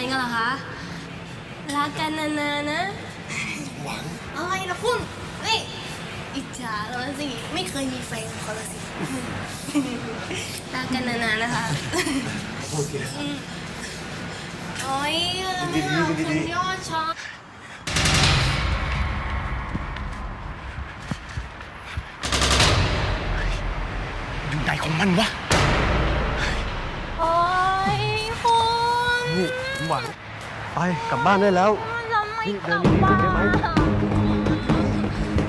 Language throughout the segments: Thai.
รักกันนานๆนะ หวังอะไรนะคุณนี่อิจฉาเราสิ ไม่เคยมีแฟนเขาละสิรักกันนานๆนะคะ โอเคอืมโอ้ยดีๆขอบดีคุณๆยอดชอบ อยู่ไหนของมันวะ นี่หวังไปกลับบ้านได้แล้ว เราไม่นี่กเดิลันบดีๆบ้านได้ไหม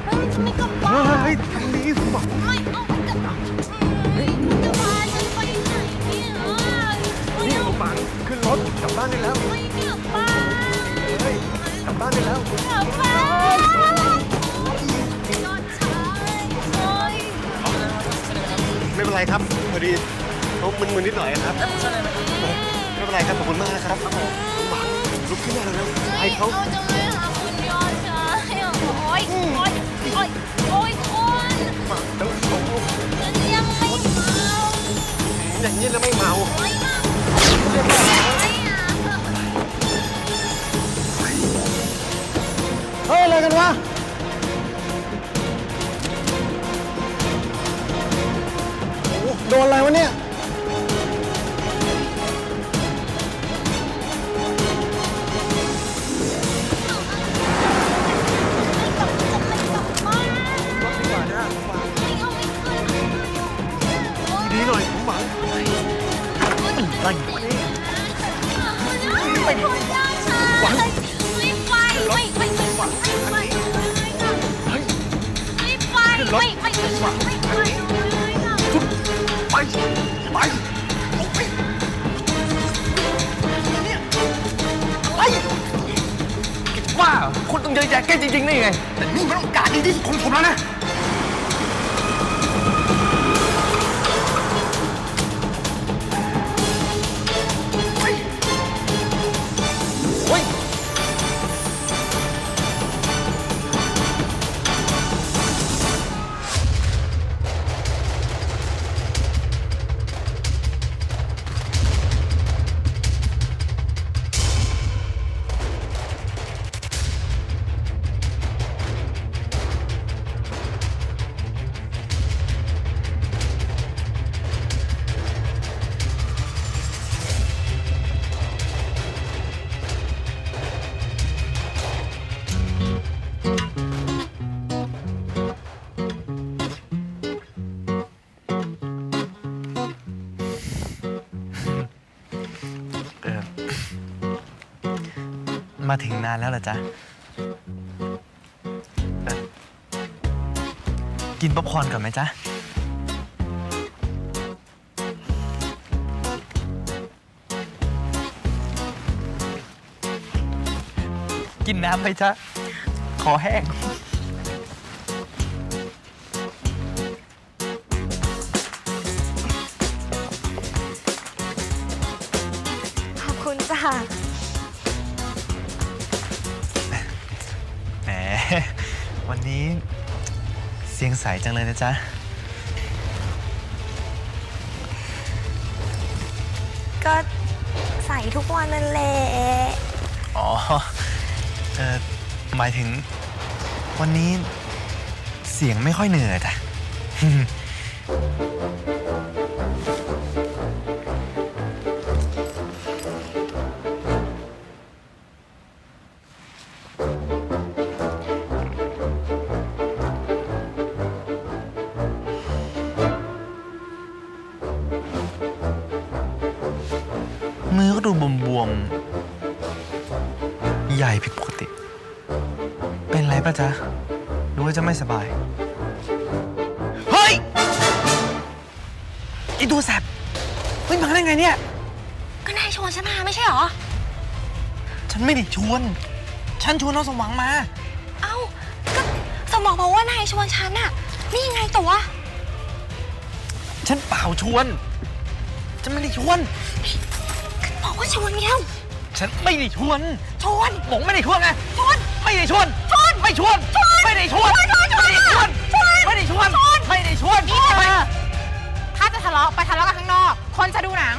เฮ้ยไม่กลับบ้าเฮ้นยนี่หวังไม่เอาไม่กลับบ้านเฮ้ยคุณจะพาฉันไปไหนเนี่ยไม่นี่เอาหวังขึ้นรถกลับบ้านได้แล้วไม่กลับบ้านเฮ้ยกลับบ้านได้แล้วกลับบ้านยอดชายโอ้ยไม่เป็นไรครับพอดีเขามึนๆนิดหน่อยครับไม่ เป็นไรครับขอบคุณมากนะครับหวังลุกขึ้นมาแล้วๆไปเขาเอาจะไม่หาคุณยอดชายอะโอ้ยโอ้ยโอ้ยโอ้ยคุณหวังแล้วเขาฉันยังไม่เมาอย่างนี้แล้วไม่เมาไม่เมาไม่อะเฮ้ยอะไรกันวะโอ้โดนอะไรวะเนี่ย ไปไปไปว่าคุณต้องเจอแจ็คเก็ตจริงๆนี่ไง แต่นี่มันโอกาสดีที่สุดของผมแล้วนะ มาถึงนานแล้วเหรอจ๊ะ กินป๊อปคอร์นก่อนไหมจ๊ะ กินน้ำไหมจ๊ะ ขอแห้ง สียงใสจังเลยนะจ๊ะ ก็ใส่ทุกวันนั่นแหละอ๋อ เออหมายถึง วันนี้เสียงไม่ค่อยเหนื่อยจ้ะมือ ป็นไรปะจ๊ะหรือว่าจะไม่สบาย เฮ้ยไอตัวแสบเฮ้ยมาได้ไงเนี่ย ก็นายชวนฉันมาไม่ใช่เหรอ ฉันไม่ได้ชวน ฉันชวนน้องสมหวังมา เอ้า ก็สมองบอกว่านายชวนฉันอะนี่ยังไงตัว ฉันเปล่าชวน ฉันไม่ได้ชวน บอกว่าชวนเงี้ยฉันไม่ได้ชวน ชวนหมงไม่ได้ชวนไงชวนไม่ได้ชวนชวน ไม่ชวน ไม่ได้ชวน ไม่ได้ชวน ไม่ได้ชวน ไม่ได้ชวน นี่เธอถ้าจะทะเลาะไปทะเลาะกันข้างนอก คนจะดูหนัง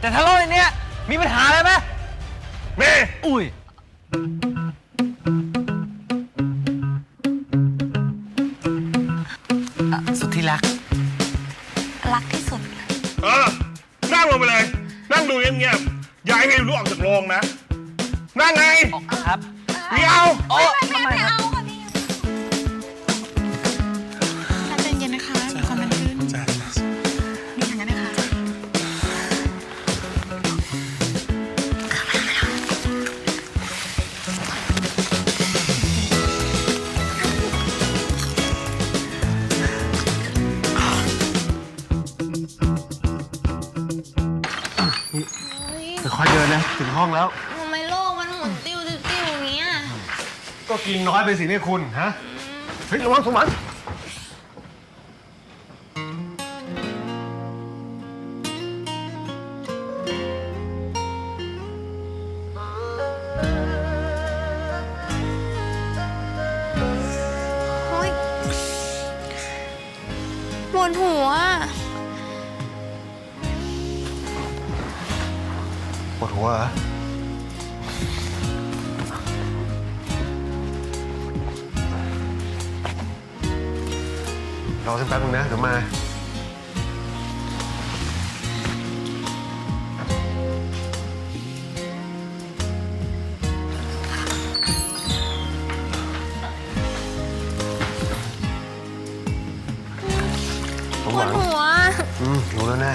แต่ทะเลาะในเนี้ยมีปัญหาอะไรไหมเมย์อุ้ย สุดที่รัก รักที่สุด เออ นั่งลงไปเลย นั่งดูเงียบๆอย่าให้เมย์รู้ออกจากโรงนะ นั่งไง ครับ ไม่เอาโอ้ไม่ไม่เอาค่ะพี่ใจเย็นนะคะมีความมันขึ้นนี่ทางนั้นนะคะค่อยๆเดินนะ ถึงห้องแล้ว ก็กินน้อยไปสิเนี่ยคุณฮะ เฮ้ยระวังสมบัติโอ๊ยปวดหัว ปวดหัวเหรอ รอสักแป๊บนึงนะ เดี๋ยวมาผมปหววัดงหัว อืมรู้แล้วนะ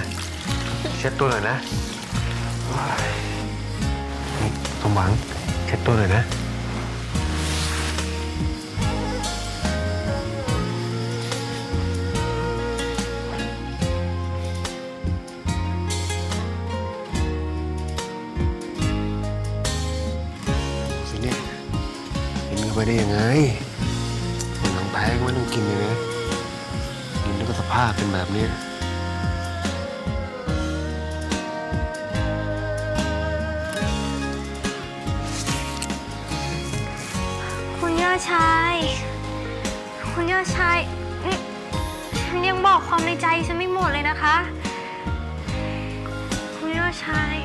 เช็ดตัวหน่อยนะนี่สมหวัง เช็ดตัวหน่อยนะ ไปได้ยังไงหนังแพ้ก็ไม่ต้องกินเลยนะกินแล้วก็สภาพเป็นแบบนี้คุณย่าชาย คุณย่าชายนี่ฉันยังบอกความในใจฉันไม่หมดเลยนะคะ คุณย่าชาย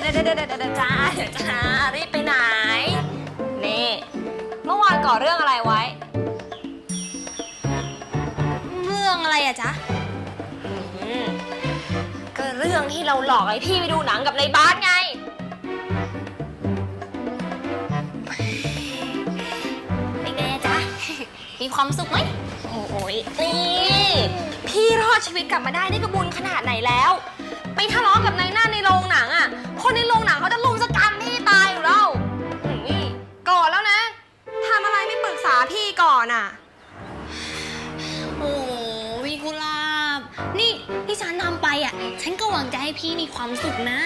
เอ้ยเอ้ยเดี๋ยวเดี๋ยวเดี๋ยวเดี๋ยวเดี๋ยวจ้าเดี๋ยวจ้ารีบไปไหน นี่ เมื่อวานก่อเรื่องอะไรไว้ เรื่องอะไรอะจ๊ะอืมก็เรื่องที่เราหลอกไอ้พี่ไปดูหนังกับในบ้านไง เป็นไงจ๊ะ มีความสุขไหม โอ้ยนี่พี่รอดชีวิตกลับมาได้นี่ก็บุญขนาดไหนแล้ว ไปทะเลาะกับนายหน้าในโรงหนังอะ คนในโรงหนังเขาจะลุมสกรรมพี่ตายอยู่แล้วอืมนี่ก่อนแล้วนะทำอะไรไม่ปรึกษาพี่ก่อนอะ โอ้พี่กุหลาบ นี่ที่ฉันทำไปอะฉันก็หวังจะให้พี่มีความสุขนะ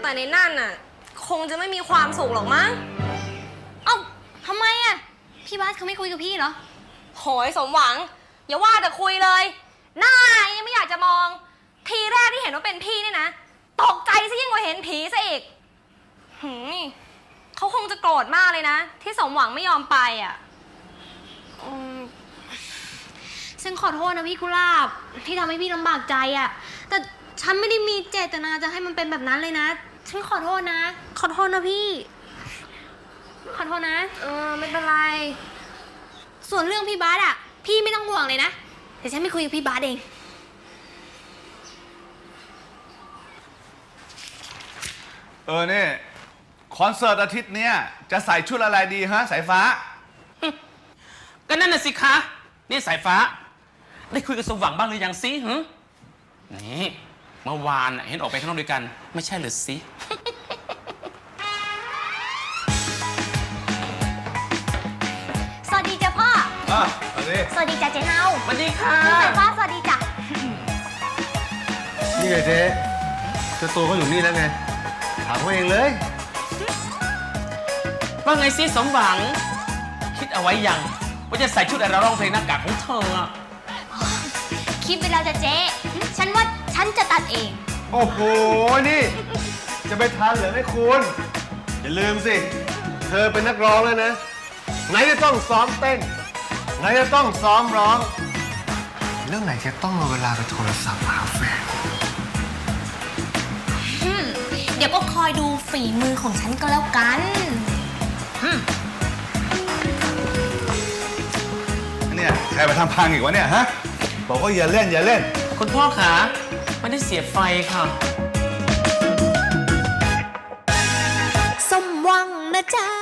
แต่ในนั่นน่ะ คงจะไม่มีความสุขหรอกมั้ง เอ้าทำไมอะพี่บาสเขาไม่คุยกับพี่เหรอ โหยสมหวัง อย่าว่าแต่คุยเลย หน้ายังไม่อยากจะมอง ทีแรกที่เห็นว่าเป็นพี่เนี่ยนะ ตกใจซะยิ่งกว่าเห็นผีซะอีกหืมเขาคงจะโกรธมากเลยนะ ที่สมหวังไม่ยอมไปอะอืมฉันขอโทษนะพี่กุหลาบที่ทำให้พี่ลำบากใจอะแต่ฉันไม่ได้มีเจตนาจะให้มันเป็นแบบนั้นเลยนะ ฉันขอโทษนะ ขอโทษนะพี่ ขอโทษนะ เออไม่เป็นไร ส่วนเรื่องพี่บาสอะพี่ไม่ต้องห่วงเลยนะ เดี๋ยวฉันไปคุยกับพี่บาสเอง เออเนี่ยคอนเสิร์ตอาทิตย์เนี้ยจะใส่ชุดอะไรดีฮะสายฟ้า ก็นั่นน่ะสิคะ นี่สายฟ้า ได้คุยกับสมหวังบ้างหรือยังสิหึนี่มื่อวานน่ะเห็นออกไปข้างนอกด้วยกัน ไม่ใช่หรือสิ สวัสดีจ้ะพ่อ อะเอาดิสวัสดีจ้ะเจ๊เนาสวัสดีค่ะพี่สายฟ้าสวัสดีจ้ะนี่ไงเจ๊เจ้าตัวก็อยู่นี่แล้วไงถามเขาเองเลย ว่าไงสิสมหวัง คิดเอาไว้ยัง ว่าจะใส่ชุดอะไรร้องเพลงหน้ากากของเธออะคิดไปแล้วจ้ะเจ๊ ฉันว่าฉันจะตัดเอง โอ้โห นี่ จะไปทันเหรือไม่คุณ อย่าลืมสิ เธอเป็นนักร้องแล้วนะ ไหนจะต้องซ้อมเต้น ไหนจะต้องซ้อมร้อง เรื่องไหนจะต้องเอาเวลาไปโทรศัพท์หาแฟนอืมเดี๋ยวก็คอยดูฝีมือของฉันก็แล้วกันเนี่ยใครไปทำพังอีกวะเนี่ยฮะบอกว่าอย่าเล่นอย่าเล่น คุณพ่อขาไม่ได้เสียไฟค่ะ สมหวังนะจ๊ะ